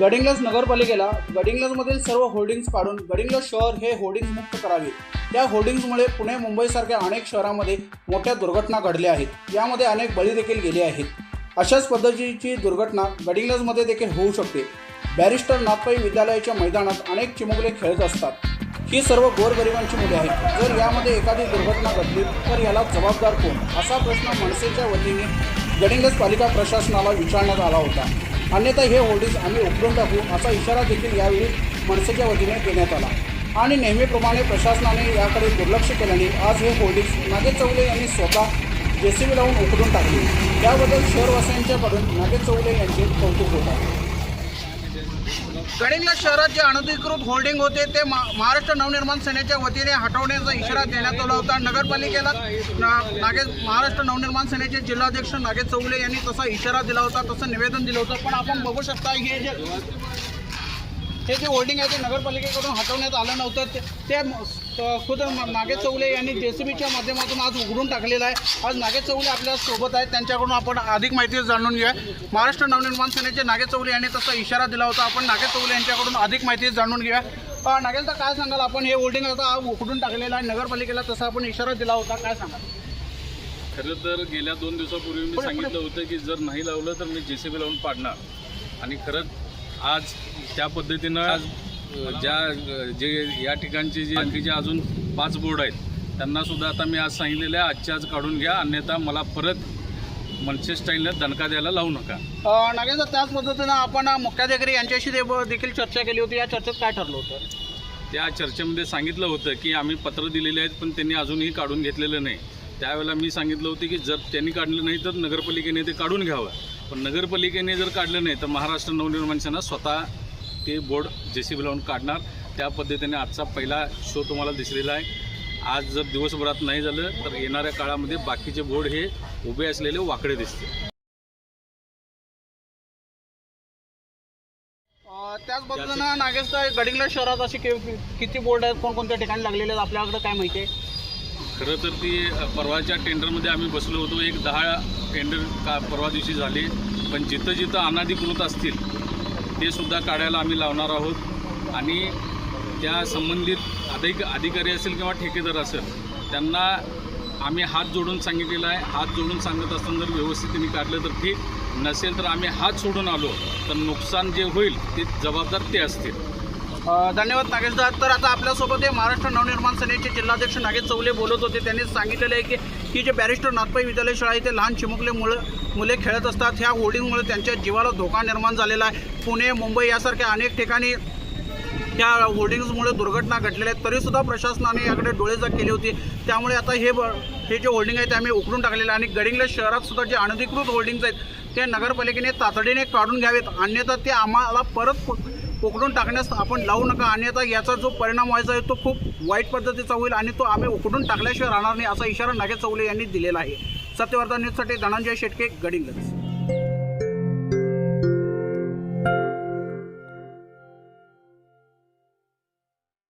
गडिंग्लज नगरपालिकेला गडिंग्लजमधील सर्व होर्डिंग्ज काढून गडिंग्लज शहर हे होर्डिंग्ज मुक्त करावे. त्या होर्डिंग्जमुळे पुणे मुंबईसारख्या अनेक शहरामध्ये मोठ्या दुर्घटना घडल्या आहेत. यामध्ये अनेक बळी देखील गेले आहेत. अशाच पद्धतीची दुर्घटना गडिंग्लजमध्ये देखील होऊ शकते. बॅरिस्टर नाथपाई विद्यालयाच्या मैदानात अनेक चिमुकले खेळत असतात. ही सर्व गोरगरिबांची मुले आहेत. जर यामध्ये एखादी दुर्घटना घडली तर याला जबाबदार कोण? असा प्रश्न मनसेच्या वतीने गडिंग्लज पालिका प्रशासनाला विचारण्यात आला होता. अन्यथा हे होर्डिंग्ज आम्ही उकरून टाकू असा इशारा देखील यावेळी मनसेच्या वतीने देण्यात आला. आणि नेहमीप्रमाणे प्रशासनाने याकडे दुर्लक्ष केल्याने आज हे होर्डिंग्ज नागे चौले यांनी स्वतः जेसीबी लावून उकरून टाकले. त्याबद्दल शहरवासियांच्याकडून नागे चौले यांचे कौतुक होत आहे. गडिंगला शहरात जे अनधिकृत होल्डिंग होते ते महाराष्ट्र नवनिर्माण सेनेच्या वतीने हटवण्याचा इशारा देण्यात आला होता. नगरपालिकेला नागेश महाराष्ट्र नवनिर्माण सेनेचे जिल्हाध्यक्ष नागेश चौगुले यांनी तसा इशारा दिला होता तसं निवेदन दिलं होतं. पण आपण बघू शकता हे जे हे जे होल्डिंग आहे ते नगरपालिकेकडून हटवण्यात आलं नव्हतं. ते- ते खुद नागेश चौगुले यांनी जेसीबीच्या माध्यमातून आज उघडून टाकलेलं आहे. आज नागेश चौगुले आपल्यासोबत आहेत. त्यांच्याकडून आपण अधिक माहिती जाणून घेऊया. महाराष्ट्र नवनिर्माण सेनेचे नागेश चौगुले यांनी तसा इशारा दिला होता. आपण नागेश चौगुले यांच्याकडून अधिक माहिती जाणून घेऊया. नागेशदा काय सांगाल? आपण हे होल्डिंग आता आज उघडून टाकलेलं आहे. नगरपालिकेला तसा आपण इशारा दिला होता. काय सांगाल? खरं तर गेल्या दोन दिवसापूर्वी मी सांगितलं होतं की जर नाही लावलं तर मी जे सी बी लावून पाडणार. आणि खरंच आज त्या पद्धतीनं आज ज्या जे या ठिकाणचे जे बाकीचे अजून पाच बोर्ड आहेत त्यांना सुद्धा आता मी आज सांगितलेलं आहे आजच्या आज काढून घ्या अन्यथा मला परत मनसे स्टाईलनं दणका द्यायला लावू नका. नागेशदा त्याच पद्धतीनं आपण मुख्याधिकारी यांच्याशी दे- देखील चर्चा केली होती या चर्चेत काय ठरलं होतं? त्या चर्चेमध्ये सांगितलं होतं की आम्ही पत्र दिलेले आहेत पण त्यांनी अजूनही काढून घेतलेलं नाही. त्यावेळेला मी सांगितलं होतं की जर त्यांनी काढलं नाही तर नगरपालिकेने ते काढून घ्यावं. पण नगरपालिकेने जर काढलं नाही तर महाराष्ट्र नवनिर्माण सेना स्वतः ते बोर्ड जे सी बी लावून काढणार. त्या पद्धतीने आजचा पहिला शो तुम्हाला दिसलेला आहे. आज जर दिवसभरात नाही झालं तर येणाऱ्या काळामध्ये बाकीचे बोर्ड हे उभे असलेले वाकडे दिसते अ, त्याच पद्धतीनं नागेशदा गडिंगला शहरात असे किती बोर्ड आहेत कोणकोणत्या ठिकाणी लागलेले आहेत आपल्याकडे काय माहिती आहे? खरं तर ती परवाच्या टेंडरमध्ये आम्ही बसलो होतो. एक दहा टेंडर का परवा दिवशी झाले. पण जिथं जिथं अनाधिकृत असतील ते सुद्धा काढायला आम्ही लावणार आहोत. आणि त्या संबंधित अधिक अधिकारी असेल किंवा ठेकेदार असेल त्यांना आम्ही हात जोडून सांगितलेला आहे. हात जोडून सांगत असताना जर व्यवस्थितीने काढलं तर ठीक. नसेल तर आम्ही हात सोडून आलो तर नुकसान जे होईल ते जबाबदार ते असतील. धन्यवाद धन्यवाद नागेशदा तर आता आपल्यासोबत हे महाराष्ट्र नवनिर्माण सेनेचे जिल्हाध्यक्ष नागेश चौले बोलत होते. त्यांनी सांगितलेलं आहे की ही जे बॅरिस्टर नाथपाई विद्यालय शाळा इथे लहान चिमुकले मुलं मुले खेळत असतात. ह्या होर्डिंगमुळे त्यांच्या जीवाला धोका निर्माण झालेला आहे. पुणे मुंबई यासारख्या अनेक ठिकाणी त्या होर्डिंग्समुळे दुर्घटना घडलेल्या आहेत. तरीसुद्धा प्रशासनाने याकडे डोळेजाग केली होती. त्यामुळे आता हे हे जे होल्डिंग आहे ते आम्ही उकरून टाकलेलं आहे. आणि गडिंग्लज शहरात सुद्धा जे अनधिकृत होल्डिंग्स आहेत ते नगरपालिकेने तातडीने काढून घ्यावेत. अन्यथा ते आम्हाला परत उकडून टाकण्यास आपण लावू नका. अन्यथा याचा जो परिणाम व्हायचा आहे तो खूप वाईट पद्धतीचा होईल आणि तो आम्ही उकडून टाकल्याशिवाय राहणार नाही असा इशारा नागेश चौले यांनी दिलेला आहे. सत्यवर्धन न्यूजसाठी धनंजय शेटके गडिंग्लज